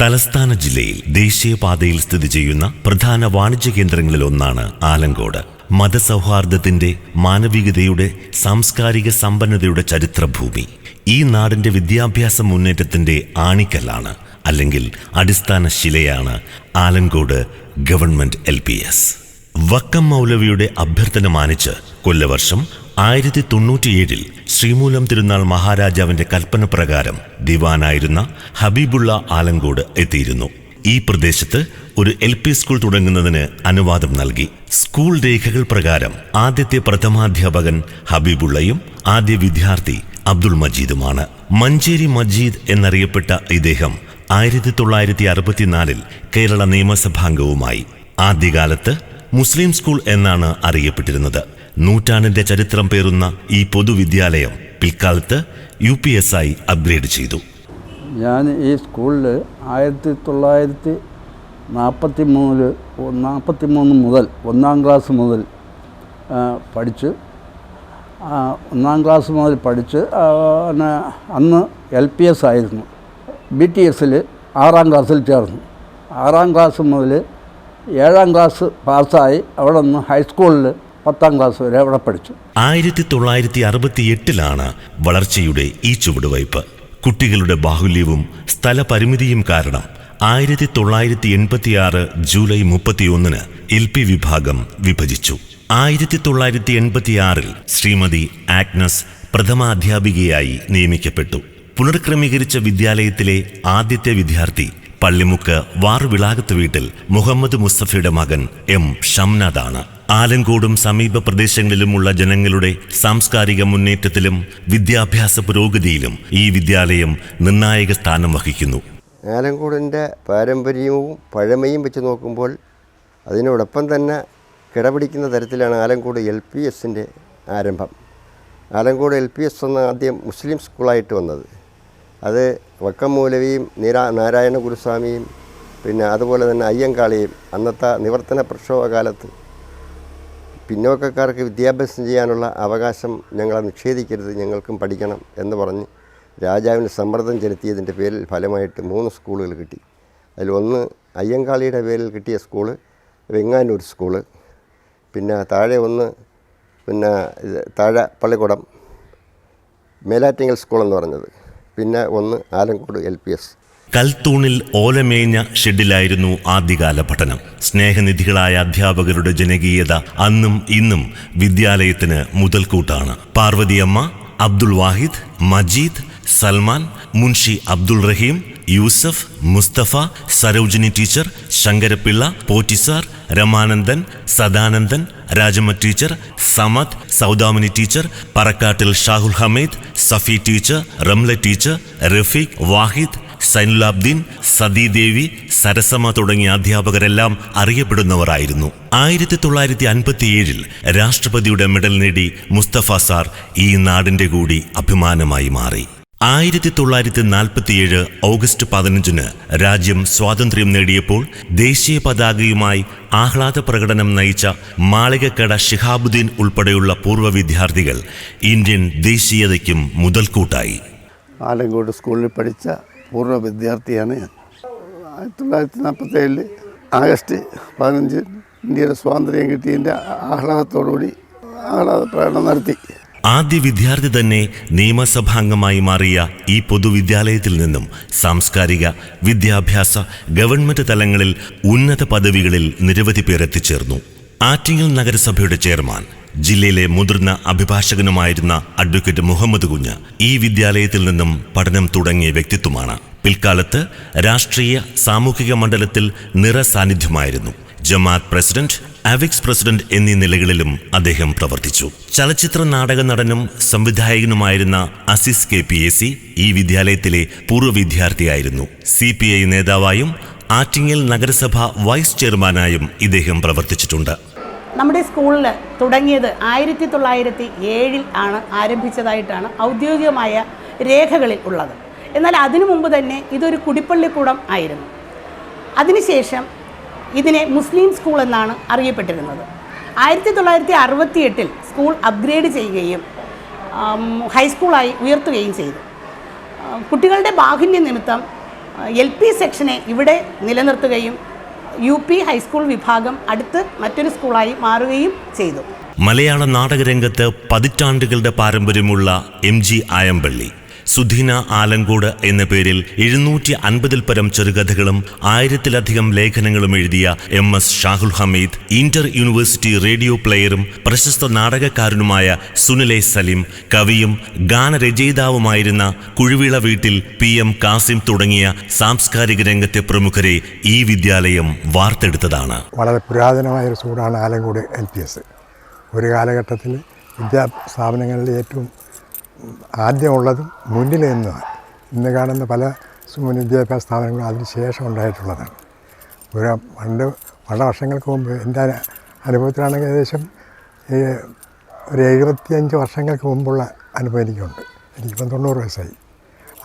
തലസ്ഥാന ജില്ലയിൽ ദേശീയപാതയിൽ സ്ഥിതി ചെയ്യുന്ന പ്രധാന വാണിജ്യ കേന്ദ്രങ്ങളിലൊന്നാണ് ആലങ്കോട്. മതസൗഹാർദ്ദത്തിന്റെ മാനവികതയുടെ സാംസ്കാരിക സമ്പന്നതയുടെ ചരിത്രഭൂമി. ഈ നാടിന്റെ വിദ്യാഭ്യാസ മുന്നേറ്റത്തിന്റെ ആണിക്കല്ലാണ് അല്ലെങ്കിൽ അടിസ്ഥാന ശിലയാണ് Alamcode government L P S. Vakkom മൗലവിയുടെ അഭ്യർത്ഥന മാനിച്ച് കൊല്ലവർഷം ആയിരത്തി തൊണ്ണൂറ്റിയേഴിൽ ശ്രീമൂലം തിരുനാൾ മഹാരാജാവിന്റെ കൽപ്പന പ്രകാരം ദിവാനായിരുന്ന ഹബീബുള്ള ആലങ്കോട് എത്തിയിരുന്നു. ഈ പ്രദേശത്ത് ഒരു എൽ പി സ്കൂൾ തുടങ്ങുന്നതിന് അനുവാദം നൽകി. സ്കൂൾ രേഖകൾ പ്രകാരം ആദ്യത്തെ പ്രഥമാധ്യാപകൻ ഹബീബുള്ളയും ആദ്യ വിദ്യാർത്ഥി അബ്ദുൾ മജീദുമാണ്. മഞ്ചേരി മജീദ് എന്നറിയപ്പെട്ട ഇദ്ദേഹം ആയിരത്തി തൊള്ളായിരത്തി അറുപത്തിനാലിൽ കേരള നിയമസഭാംഗവുമായി. ആദ്യകാലത്ത് മുസ്ലിം സ്കൂൾ എന്നാണ് അറിയപ്പെട്ടിരുന്നത്. നൂറ്റാണ്ടിന്റെ ചരിത്രം പേറുന്ന ഈ പൊതുവിദ്യാലയം പിൽക്കാലത്ത് യു പി എസ് ആയി അപ്ഗ്രേഡ് ചെയ്തു. ഞാൻ ഈ സ്കൂളിൽ ആയിരത്തി തൊള്ളായിരത്തി നാൽപ്പത്തി മൂന്നിൽ നാൽപ്പത്തി മൂന്ന് മുതൽ ഒന്നാം ക്ലാസ് മുതൽ പഠിച്ച് ഒന്നാം ക്ലാസ് മുതൽ പഠിച്ച് പിന്നെ അന്ന് എൽ പി എസ് ആയിരുന്നു. ബി ടി എസിൽ ആറാം ക്ലാസ്സിൽ ചേർന്നു. ആറാം ക്ലാസ് മുതൽ ഏഴാം ക്ലാസ് പാസ്സായി. അവിടെ നിന്ന് ഹൈസ്കൂളിൽ പത്താം ക്ലാസ് വരെ അവിടെ പഠിച്ചു. ആയിരത്തി തൊള്ളായിരത്തി അറുപത്തി എട്ടിലാണ് വളർച്ചയുടെ ഈ ചുവടുവയ്പ്. കുട്ടികളുടെ ബാഹുല്യവും സ്ഥലപരിമിതിയും കാരണം ആയിരത്തി തൊള്ളായിരത്തി എൺപത്തിയാറ് ജൂലൈ മുപ്പത്തിയൊന്നിന് എൽ പി വിഭാഗം വിഭജിച്ചു. ആയിരത്തി തൊള്ളായിരത്തി എൺപത്തിയാറിൽ ശ്രീമതി ആഗ്നസ് പ്രഥമാധ്യാപികയായി നിയമിക്കപ്പെട്ടു. പുനർക്രമീകരിച്ച വിദ്യാലയത്തിലെ ആദ്യത്തെ വിദ്യാർത്ഥി പള്ളിമുക്ക് വാർവിളാകത്ത് വീട്ടിൽ മുഹമ്മദ് മുസ്തഫയുടെ മകൻ എം ഷംനാദാണ്. ആലങ്കോടും സമീപ പ്രദേശങ്ങളിലുമുള്ള ജനങ്ങളുടെ സാംസ്കാരിക മുന്നേറ്റത്തിലും വിദ്യാഭ്യാസ പുരോഗതിയിലും ഈ വിദ്യാലയം നിർണായക സ്ഥാനം വഹിക്കുന്നു. ആലങ്കോടിന്റെ പാരമ്പര്യവും പഴമയും വെച്ച് നോക്കുമ്പോൾ അതിനോടൊപ്പം തന്നെ കിടപിടിക്കുന്ന തരത്തിലാണ് ആലങ്കോട് എൽ പി എസിന്റെ ആരംഭം. ആലങ്കോട് എൽ പി എസ് എന്ന ആദ്യം മുസ്ലിം സ്കൂളായിട്ട് വന്നത്. അത് വക്കം മൗലവിയും നീരാ നാരായണ ഗുരുസ്വാമിയും പിന്നെ അതുപോലെ തന്നെ അയ്യങ്കാളിയും അന്നത്തെ നിവർത്തന പ്രക്ഷോഭ കാലത്ത് പിന്നോക്കക്കാർക്ക് വിദ്യാഭ്യാസം ചെയ്യാനുള്ള അവകാശം ഞങ്ങളെ നിഷേധിക്കരുത് ഞങ്ങൾക്കും പഠിക്കണം എന്ന് പറഞ്ഞ് രാജാവിന് സമ്മർദ്ദം ചെലുത്തിയതിന്റെ പേരിൽ ഫലമായിട്ട് മൂന്ന് സ്കൂളുകൾ കിട്ടി. അതിൽ ഒന്ന് അയ്യങ്കാളിയുടെ പേരിൽ കിട്ടിയ സ്കൂൾ വെങ്ങാനൂർ സ്കൂൾ പിന്നെ താഴെ ഒന്ന് പിന്നെ താഴെ പള്ളിക്കുടം മേലാറ്റിങ്ങൽ സ്കൂളെന്ന് പറഞ്ഞത് പിന്നെ ഒന്ന് ആലങ്കോട് എൽ പി എസ്. കൽത്തൂണിൽ ഓലമേഞ്ഞ ഷെഡിലായിരുന്നു ആദ്യകാല പഠനം. സ്നേഹനിധികളായ അധ്യാപകരുടെ ജനകീയത അന്നും ഇന്നും വിദ്യാലയത്തിന് മുതൽക്കൂട്ടാണ്. Parvathyamma Abdul Wahid Majeed Salman Munshi Abdul Rahim Yusuf Mustafa Sarojini teacher Sankarapillai പോറ്റിസാർ Ramanandan Sadanandan Rajamma teacher Samad Soudamini teacher Parakkattil Shahul Hameed Safi teacher Ramla teacher Rafeeq Wahid Sainulabdeen Sathidevi Sarasama തുടങ്ങിയ അധ്യാപകരെല്ലാം അറിയപ്പെടുന്നവരായിരുന്നു. ആയിരത്തി തൊള്ളായിരത്തി അൻപത്തിയേഴിൽ രാഷ്ട്രപതിയുടെ മെഡൽ നേടി മുസ്തഫ സാർ ഈ നാടിന്റെ കൂടി അഭിമാനമായി മാറി. ആയിരത്തി തൊള്ളായിരത്തി നാൽപ്പത്തിയേഴ് ഓഗസ്റ്റ് പതിനഞ്ചിന് രാജ്യം സ്വാതന്ത്ര്യം നേടിയപ്പോൾ ദേശീയ പതാകയുമായി ആഹ്ലാദ പ്രകടനം നയിച്ച മാളികക്കട ഷിഹാബുദ്ദീൻ ഉൾപ്പെടെയുള്ള പൂർവ വിദ്യാർത്ഥികൾ ഇന്ത്യൻ ദേശീയതയ്ക്കും മുതൽക്കൂട്ടായി. ആലങ്കോട് സ്കൂളിൽ പഠിച്ച പൂർവ വിദ്യാർത്ഥിയാണ് ഞാൻ. ആയിരത്തി തൊള്ളായിരത്തി നാൽപ്പത്തേഴിൽ ആഗസ്റ്റ് പതിനഞ്ച് ഇന്ത്യയുടെ സ്വാതന്ത്ര്യം കിട്ടിയതിന്റെ ആഹ്ലാദത്തോടുകൂടി ആഹ്ലാദ പ്രകടനം നടത്തി. ആദ്യ വിദ്യാർത്ഥി തന്നെ നിയമസഭാംഗമായി മാറിയ ഈ പൊതുവിദ്യാലയത്തിൽ നിന്നും സാംസ്കാരിക വിദ്യാഭ്യാസ ഗവൺമെന്റ് തലങ്ങളിൽ ഉന്നത പദവികളിൽ നിരവധി പേർ എത്തിച്ചേർന്നു. ആറ്റിങ്ങൽ നഗരസഭയുടെ ചെയർമാൻ ജില്ലയിലെ മുതിർന്ന അഭിഭാഷകനുമായിരുന്ന അഡ്വക്കേറ്റ് മുഹമ്മദ് കുഞ്ഞ് ഈ വിദ്യാലയത്തിൽ നിന്നും പഠനം തുടങ്ങിയ വ്യക്തിത്വമാണ്. പിൽക്കാലത്ത് രാഷ്ട്രീയ സാമൂഹിക മണ്ഡലത്തിൽ നിറസാന്നിധ്യമായിരുന്നു ജമാഅത്ത് പ്രസിഡന്റ് അവിക്സ് പ്രസിഡന്റ് എന്നീ നിലകളിലും അദ്ദേഹം പ്രവർത്തിച്ചു. ചലച്ചിത്ര നാടക നടനും സംവിധായകനുമായിരുന്ന Aziz K P A C ഈ വിദ്യാലയത്തിലെ പൂർവ വിദ്യാർത്ഥിയായിരുന്നു. സി പി ഐ നേതാവായും ആറ്റിങ്ങൽ നഗരസഭ വൈസ് ചെയർമാനായും ഇദ്ദേഹം പ്രവർത്തിച്ചിട്ടുണ്ട്. നമ്മുടെ സ്കൂളിൽ തുടങ്ങിയത് ആയിരത്തി തൊള്ളായിരത്തി ഏഴിൽ ആണ് ആരംഭിച്ചതായിട്ടാണ് ഔദ്യോഗികമായ രേഖകളിൽ ഉള്ളത്. എന്നാൽ അതിനു മുമ്പ് തന്നെ ഇതൊരു കുടിപ്പള്ളിക്കൂടം ആയിരുന്നു. അതിനുശേഷം ഇതിനെ മുസ്ലിം സ്കൂൾ എന്നാണ് അറിയപ്പെട്ടിരുന്നത്. ആയിരത്തി തൊള്ളായിരത്തി അറുപത്തി എട്ടിൽ സ്കൂൾ അപ്ഗ്രേഡ് ചെയ്യുകയും ഹൈസ്കൂളായി ഉയർത്തുകയും ചെയ്തു. കുട്ടികളുടെ ബാഹുല്യ നിമിത്തം എൽ പി സെക്ഷനെ ഇവിടെ നിലനിർത്തുകയും യു പി ഹൈസ്കൂൾ വിഭാഗം അടുത്ത് മറ്റൊരു സ്കൂളായി മാറുകയും ചെയ്തു. മലയാള നാടകരംഗത്ത് പതിറ്റാണ്ടുകളുടെ പാരമ്പര്യമുള്ള എം ജി ആയമ്പള്ളി സുധീന ആലങ്കോട് എന്ന പേരിൽ എഴുന്നൂറ്റി അൻപതിൽ പരം ചെറുകഥകളും ആയിരത്തിലധികം ലേഖനങ്ങളും എഴുതിയ M S Shahul Hameed inter university radio പ്ലെയറും പ്രശസ്ത നാടകക്കാരനുമായ സുനിലെ സലിം കവിയും ഗാനരചയിതാവുമായിരുന്ന കുഴുവിള വീട്ടിൽ പി എം കാസിം തുടങ്ങിയ സാംസ്കാരിക രംഗത്തെ പ്രമുഖരെ ഈ വിദ്യാലയം വാർത്തെടുത്തതാണ്. വളരെ പുരാതനമായ ഒരു സ്കൂളാണ് ആലങ്കോട് എൽ പി എസ്. ഒരു കാലഘട്ടത്തിൽ വിദ്യാ സ്ഥാപനങ്ങളിൽ ഏറ്റവും ആദ്യമുള്ളതും മുന്നിൽ നിന്നതാണ് ഇന്ന് കാണുന്ന പല വിദ്യാഭ്യാസ സ്ഥാപനങ്ങളും അതിന് ശേഷം ഉണ്ടായിട്ടുള്ളതാണ്. ഒരു പണ്ട് പല വർഷങ്ങൾക്ക് മുമ്പ് എന്റെ അനു- അനുഭവത്തിലാണെങ്കിൽ ഏകദേശം ഒരു എഴുപത്തിയഞ്ച് വർഷങ്ങൾക്ക് മുമ്പുള്ള അനുഭവം എനിക്കുണ്ട്. എനിക്കിപ്പം തൊണ്ണൂറ് വയസ്സായി.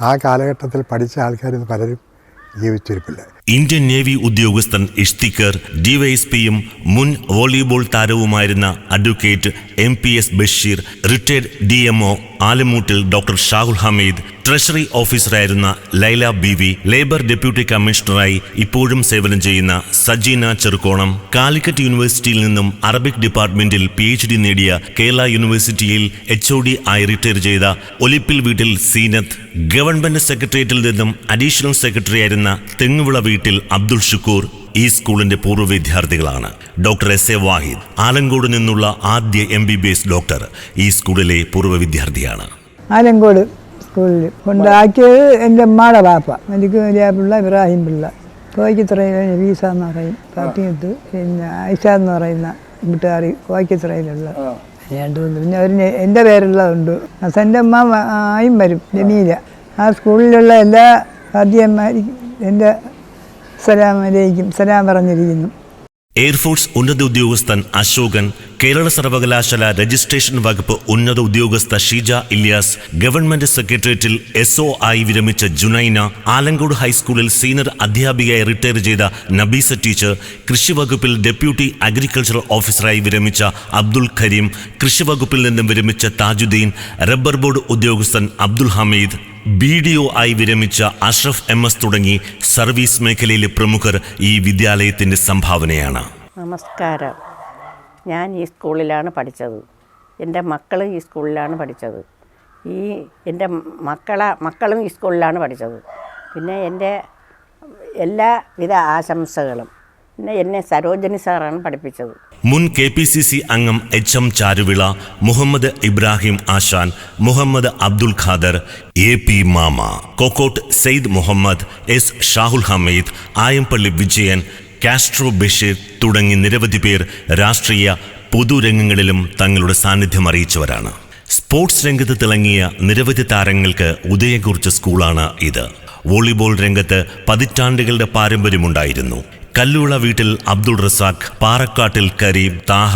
ആ കാലഘട്ടത്തിൽ പഠിച്ച ആൾക്കാരിന്ന് പലരും ജീവിച്ചിരിപ്പില്ല. ഇന്ത്യൻ നേവി ഉദ്യോഗസ്ഥൻ ഇഷ്തിക്കർ ഡിവൈഎസ്പിയും മുൻ volleyball താരവുമായിരുന്ന advocate M P S Basheer retired D M O Alamoottil doctor Shahul Hameed treasury ഓഫീസറായിരുന്ന Laila B V labour deputy കമ്മീഷണറായി ഇപ്പോഴും സേവനം ചെയ്യുന്ന സജീന ചെറുക്കോണം കാലിക്കറ്റ് യൂണിവേഴ്സിറ്റിയിൽ നിന്നും അറബിക് ഡിപ്പാർട്ട്മെന്റിൽ പി എച്ച് ഡി നേടിയ കേരള യൂണിവേഴ്സിറ്റിയിൽ എച്ച് ഒ ഡി ആയി റിട്ടയർ ചെയ്ത ഒലിപ്പിൽ വീട്ടിൽ സീനത്ത് ഗവൺമെന്റ് സെക്രട്ടേറിയറ്റിൽ നിന്നും അഡീഷണൽ സെക്രട്ടറി ആയിരുന്ന തെങ്ങുവിള വീട്ടിൽ അബ്ദുൾ ഷുക്കൂർ ഈ സ്കൂളിന്റെ പൂർവ വിദ്യാർത്ഥികളാണ്. Doctor S A Wahid Alamcode നിന്നുള്ള ആദ്യ M B B S doctor ഈ സ്കൂളിലെ പൂർവ വിദ്യാർത്ഥിയാണ്. ആലങ്കോട്. സ്കൂളിൽ ഉണ്ടാക്കിയത് എന്റെ ഉമ്മയുടെ പാപ്പ എനിക്ക് വലിയ പിള്ള ഇബ്രാഹിം പിള്ള. കോയിക്കത്തറയിൽ വീസ എന്ന് പറയും. പാപ്പിയത്ത് പിന്നെ ഐഷ എന്ന് പറയുന്ന വീട്ടുകാർ കോയിക്കത്തറയിലുള്ള രണ്ട് മൂന്ന് പിന്നെ അവർ എന്റെ പേരുള്ളതുണ്ട്. ഹസന്റെ അമ്മ ആയും വരും. ജമീല. ആ സ്കൂളിലുള്ള എല്ലാ ആദ്യന്മാരും എന്റെ സലാം അലൈക്കും. സലാം പറഞ്ഞിരിക്കുന്നു. എയർഫോഴ്സ് ഉന്നത ഉദ്യോഗസ്ഥൻ അശോകൻ കേരള സർവകലാശാല രജിസ്ട്രേഷൻ വകുപ്പ് ഉന്നത ഉദ്യോഗസ്ഥ ഷീജ ഇല്യാസ് ഗവൺമെന്റ് സെക്രട്ടേറിയറ്റിൽ എസ് ഒ ആയി വിരമിച്ച ജുനൈന ആലങ്കോട് ഹൈസ്കൂളിൽ സീനിയർ അധ്യാപികയായി റിട്ടയർ ചെയ്ത നബീസ ടീച്ചർ കൃഷി വകുപ്പിൽ ഡെപ്യൂട്ടി അഗ്രികൾച്ചറൽ ഓഫീസറായി വിരമിച്ച അബ്ദുൽ കരീം കൃഷി വകുപ്പിൽ നിന്നും വിരമിച്ച താജുദ്ദീൻ റബ്ബർ ബോർഡ് ഉദ്യോഗസ്ഥൻ Abdul Hameed B D O ആയി വിരമിച്ച അഷ്റഫ് എം എസ് തുടങ്ങി സർവീസ് മേഖലയിലെ പ്രമുഖർ ഈ വിദ്യാലയത്തിന്റെ സംഭാവനയാണ്. നമസ്കാരം. ഞാൻ ഈ സ്കൂളിലാണ് പഠിച്ചത്. എന്റെ മക്കൾ ഈ സ്കൂളിലാണ് പഠിച്ചത്. ഈ എന്റെ മക്കളെ മക്കളും ഈ സ്കൂളിലാണ് പഠിച്ചത്. പിന്നെ എന്റെ എല്ലാവിധ ആശംസകളും. പിന്നെ എന്നെ സരോജനി സാറാണ് പഠിപ്പിച്ചത്. മുൻ കെ പി സി സി അംഗം H M Charuvila Muhammad Ibrahim Asan Muhammad Abdul Khader A P Mama Kokkottu Sayed Muhammad S Shahul Hameed Ayampally Vijayan Castro Basheer തുടങ്ങി നിരവധി പേർ രാഷ്ട്രീയ പൊതുരംഗങ്ങളിലും തങ്ങളുടെ സാന്നിധ്യം അറിയിച്ചവരാണ്. സ്പോർട്സ് രംഗത്ത് തിളങ്ങിയ നിരവധി താരങ്ങൾക്ക് ഉദയം കുറിച്ച സ്കൂളാണ് ഇത്. വോളിബോൾ രംഗത്ത് പതിറ്റാണ്ടുകളുടെ പാരമ്പര്യമുണ്ടായിരുന്നു. കല്ലുള വീട്ടിൽ അബ്ദുൾ റസാഖ് പാറക്കാട്ടിൽ കരീം താഹ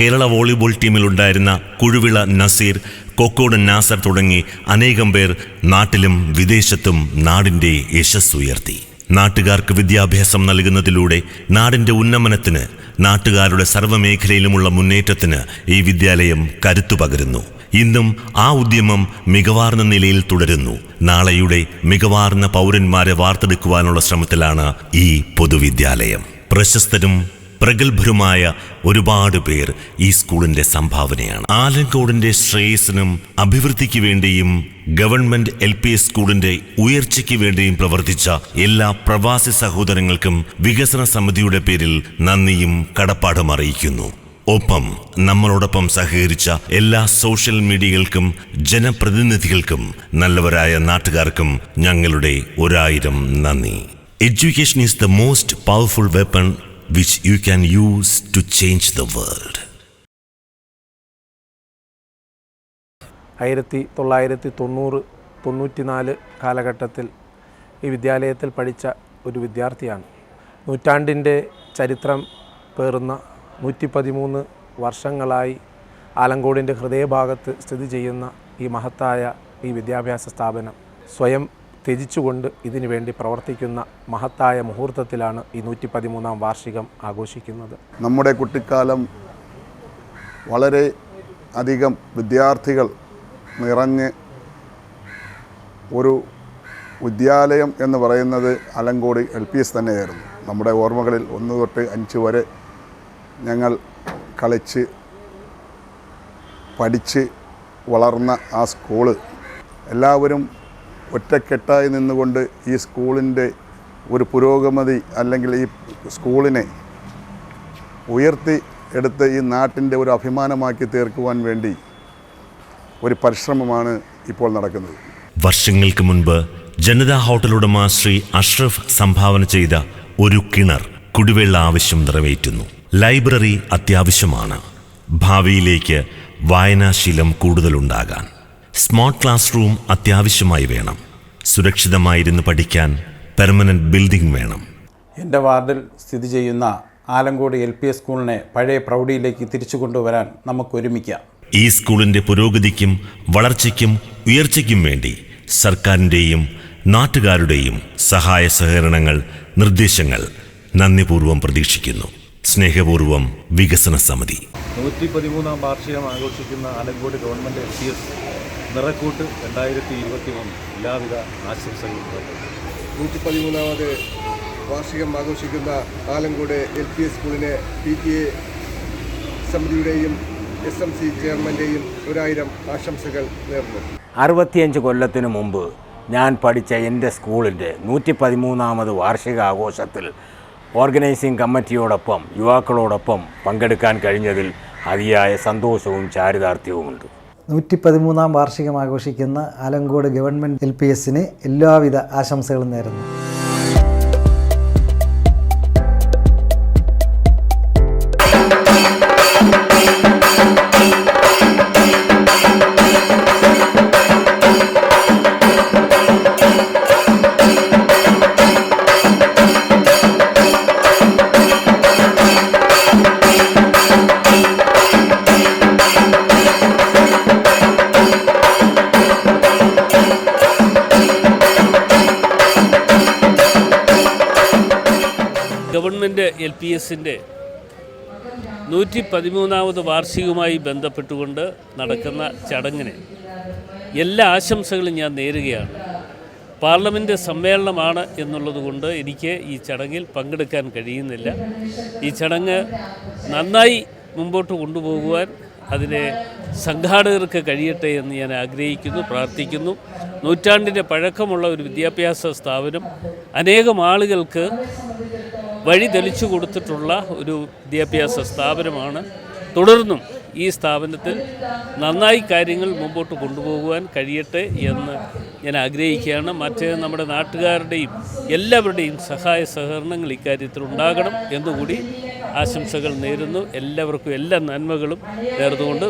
കേരള വോളിബോൾ ടീമിലുണ്ടായിരുന്ന കുഴുവിള നസീർ കൊക്കോട് നാസർ തുടങ്ങി അനേകം പേർ നാട്ടിലും വിദേശത്തും നാടിന്റെ യശസ്സുയർത്തി. നാട്ടുകാർക്ക് വിദ്യാഭ്യാസം നൽകുന്നതിലൂടെ നാടിന്റെ ഉന്നമനത്തിന് നാട്ടുകാരുടെ സർവമേഖലയിലുമുള്ള മുന്നേറ്റത്തിന് ഈ വിദ്യാലയം കരുത്തു പകരുന്നു. ഇന്നും ആ ഉദ്യമം മികവാർന്ന നിലയിൽ തുടരുന്നു. നാളെയുടെ മികവാർന്ന പൗരന്മാരെ വാർത്തെടുക്കുവാനുള്ള ശ്രമത്തിലാണ് ഈ പൊതുവിദ്യാലയം. പ്രശസ്തരും പ്രഗത്ഭരുമായ ഒരുപാട് പേർ ഈ സ്കൂളിന്റെ സംഭാവനയാണ്. ആലങ്കോടിന്റെ ശ്രേയസിനും അഭിവൃദ്ധിക്ക് വേണ്ടിയും ഗവൺമെന്റ് എൽ പി എസ് സ്കൂളിന്റെ ഉയർച്ചയ്ക്ക് വേണ്ടിയും പ്രവർത്തിച്ച എല്ലാ പ്രവാസി സഹോദരങ്ങൾക്കും വികസന സമിതിയുടെ പേരിൽ നന്ദിയും കടപ്പാടും അറിയിക്കുന്നു. ഒപ്പം നമ്മളോടൊപ്പം സഹകരിച്ച എല്ലാ സോഷ്യൽ മീഡിയകൾക്കും ജനപ്രതിനിധികൾക്കും നല്ലവരായ നാട്ടുകാർക്കും ഞങ്ങളുടെ ഒരായിരം നന്ദി. Education is the most powerful weapon which you can use to change the world ആയിരത്തി തൊള്ളായിരത്തി തൊണ്ണൂറ് തൊണ്ണൂറ്റിനാല് കാലഘട്ടത്തിൽ ഈ വിദ്യാലയത്തിൽ പഠിച്ച ഒരു വിദ്യാർത്ഥിയാണ്. നൂറ്റാണ്ടിന്റെ ചരിത്രം പേറുന്ന നൂറ്റി പതിമൂന്ന് വർഷങ്ങളായി ആലങ്കോടിന്റെ ഹൃദയഭാഗത്ത് സ്ഥിതി ചെയ്യുന്ന ഈ മഹത്തായ ഈ വിദ്യാഭ്യാസ സ്ഥാപനം സ്വയം ത്യജിച്ചുകൊണ്ട് ഇതിനു വേണ്ടി പ്രവർത്തിക്കുന്ന മഹത്തായ മുഹൂർത്തത്തിലാണ് ഈ നൂറ്റി പതിമൂന്നാം വാർഷികം ആഘോഷിക്കുന്നത്. നമ്മുടെ കുട്ടിക്കാലം വളരെ അധികം വിദ്യാർത്ഥികൾ നിറഞ്ഞ് ഒരു വിദ്യാലയം എന്ന് പറയുന്നത് അലങ്കോട് എൽ പി എസ് തന്നെയായിരുന്നു. നമ്മുടെ ഓർമ്മകളിൽ ഒന്ന് തൊട്ട് അഞ്ച് വരെ ഞങ്ങൾ കളിച്ച് പഠിച്ച് വളർന്ന ആ സ്കൂൾ. എല്ലാവരും ഒറ്റക്കെട്ടായി നിന്നുകൊണ്ട് ഈ സ്കൂളിന്റെ ഒരു പുരോഗമതി അല്ലെങ്കിൽ ഈ സ്കൂളിനെ ഉയർത്തി എടുത്ത് ഈ നാട്ടിന്റെ ഒരു അഭിമാനമാക്കി തീർക്കുവാൻ വേണ്ടി ഒരു പരിശ്രമമാണ് ഇപ്പോൾ നടക്കുന്നത്. വർഷങ്ങൾക്ക് മുൻപ് ജനതാ ഹോട്ടലുടമ ശ്രീ അഷ്റഫ് സംഭാവന ചെയ്ത ഒരു കിണർ കുടിവെള്ള ആവശ്യം നിറവേറ്റുന്നു. ലൈബ്രറി അത്യാവശ്യമാണ്. ഭാവിയിലേക്ക് വായനാശീലം കൂടുതലുണ്ടാകാൻ. സ്മാർട്ട് ക്ലാസ് റൂം അത്യാവശ്യമായി വേണം. സുരക്ഷിതമായിരുന്നു പഠിക്കാൻ പെർമനന്റ് ബിൽഡിംഗ് വേണം. എന്റെ വാർഡിൽ സ്ഥിതി ചെയ്യുന്ന ആലങ്കോട് എൽ പി എസ് സ്കൂളിനെ പഴയ പ്രൗഢിയിലേക്ക് തിരിച്ചു കൊണ്ടുവരാൻ നമുക്ക് ഒരുമിക്കാം ഈ സ്കൂളിന്റെ പുരോഗതിക്കും വളർച്ചയ്ക്കും ഉയർച്ചയ്ക്കും വേണ്ടി സർക്കാരിന്റെയും നാട്ടുകാരുടെയും സഹായ സഹകരണങ്ങൾ നിർദ്ദേശങ്ങൾ നന്ദിപൂർവം പ്രതീക്ഷിക്കുന്നു. സ്നേഹപൂർവം വികസന സമിതി. നൂറ്റി പതിമൂന്നാം വാർഷികം ആഘോഷിക്കുന്ന Alamcode government S C S നിറക്കൂട്ട് രണ്ടായിരത്തി ഇരുപത്തി മൂന്ന് എല്ലാവിധ ആശംസകളും നൂറ്റി പതിമൂന്നാമത് വാർഷികം ആഘോഷിക്കുന്ന ആലങ്കോട് എൽ പി എസ് സ്കൂളിനെ പി ടി എ സമിതിയുടെയും എസ് എം സി ചെയർമാന്റെയും ഒരായിരം ആശംസകൾ നേർന്നു. അറുപത്തിയഞ്ച് കൊല്ലത്തിനു മുമ്പ് ഞാൻ പഠിച്ച എന്റെ സ്കൂളിന്റെ നൂറ്റി പതിമൂന്നാമത് വാർഷികാഘോഷത്തിൽ ഓർഗനൈസിംഗ് കമ്മിറ്റിയോടൊപ്പം യുവാക്കളോടൊപ്പം പങ്കെടുക്കാൻ കഴിഞ്ഞതിൽ അതിയായ സന്തോഷവും ചാരിതാർത്ഥ്യവുമുണ്ട്. നൂറ്റി പതിമൂന്നാം വാർഷികം ആഘോഷിക്കുന്ന ആലങ്കോട് ഗവൺമെന്റ് എൽ പി എസിന് എല്ലാവിധ ആശംസകളും നേരുന്നു. ഗവൺമെന്റ് എൽ പി എസിന്റെ നൂറ്റി പതിമൂന്നാമത് വാർഷികവുമായി ബന്ധപ്പെട്ടുകൊണ്ട് നടക്കുന്ന ചടങ്ങിന് എല്ലാ ആശംസകളും ഞാൻ നേരുകയാണ്. പാർലമെന്റ് സമ്മേളനമാണ് എന്നുള്ളതുകൊണ്ട് എനിക്ക് ഈ ചടങ്ങിൽ പങ്കെടുക്കാൻ കഴിയുന്നില്ല. ഈ ചടങ്ങ് നന്നായി മുമ്പോട്ട് കൊണ്ടുപോകുവാൻ അതിനെ സംഘാടകർക്ക് കഴിയട്ടെ എന്ന് ഞാൻ ആഗ്രഹിക്കുന്നു പ്രാർത്ഥിക്കുന്നു. നൂറ്റാണ്ടിന്റെ പഴക്കമുള്ള ഒരു വിദ്യാഭ്യാസ സ്ഥാപനം അനേകം ആളുകൾക്ക് വഴി തെളിച്ചു കൊടുത്തിട്ടുള്ള ഒരു വിദ്യാഭ്യാസ സ്ഥാപനമാണ്. തുടർന്നും ഈ സ്ഥാപനത്തിൽ നന്നായി കാര്യങ്ങൾ മുമ്പോട്ട് കൊണ്ടുപോകുവാൻ കഴിയട്ടെ എന്ന് ഞാൻ ആഗ്രഹിക്കുകയാണ്. മറ്റേ നമ്മുടെ നാട്ടുകാരുടെയും എല്ലാവരുടെയും സഹായ സഹകരണങ്ങൾ ഇക്കാര്യത്തിൽ ഉണ്ടാകണം എന്നുകൂടി ആശംസകൾ നേരുന്നു. എല്ലാവർക്കും എല്ലാ നന്മകളും നേർന്നുകൊണ്ട്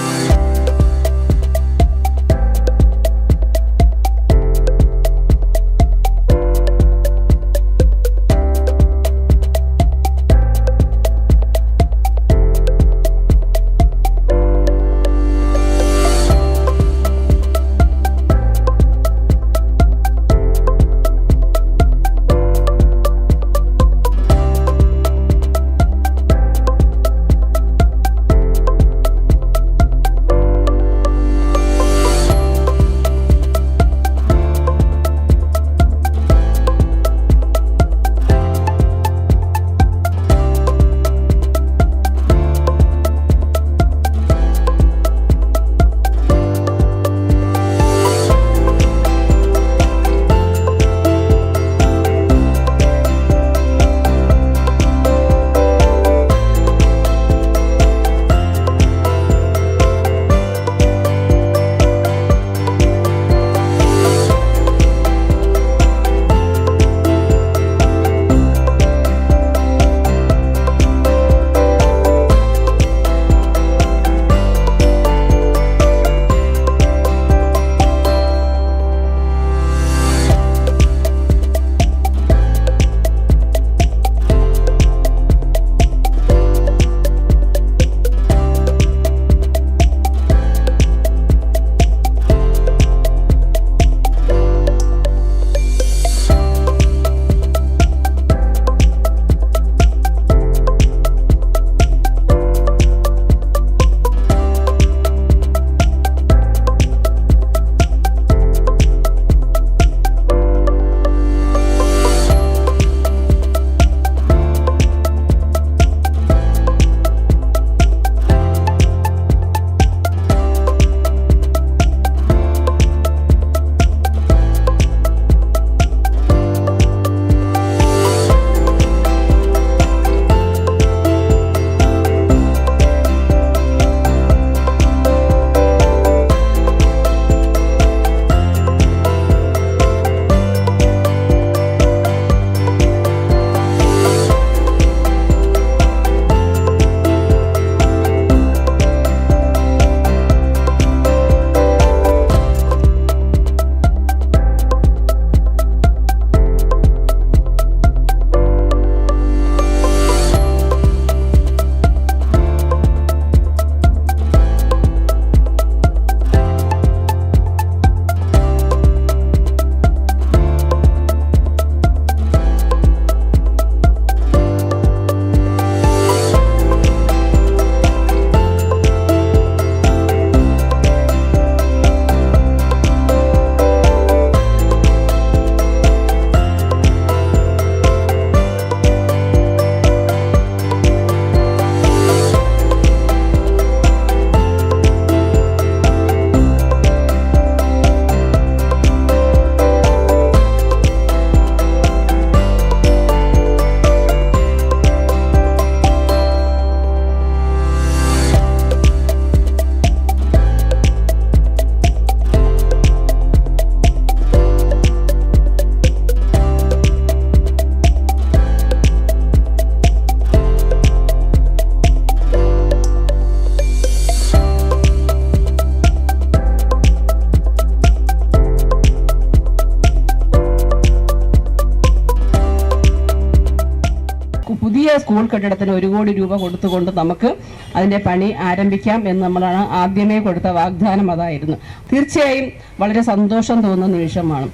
സ്കൂൾ കെട്ടിടത്തിന് ഒരു കോടി രൂപ കൊടുത്തുകൊണ്ട് നമുക്ക് അതിന്റെ പണി ആരംഭിക്കാം എന്ന് നമ്മളാണ് ആദ്യമേ കൊടുത്ത വാഗ്ദാനം അതായിരുന്നു. തീർച്ചയായും വളരെ സന്തോഷം തോന്നുന്ന നിമിഷമാണ്.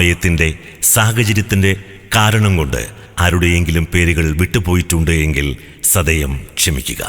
സമയത്തിന്റെ സാഹചര്യത്തിന്റെ കാരണം കൊണ്ട് ആരുടെയെങ്കിലും പേരുകൾ വിട്ടുപോയിട്ടുണ്ട് എങ്കിൽ സദയം ക്ഷമിക്കുക.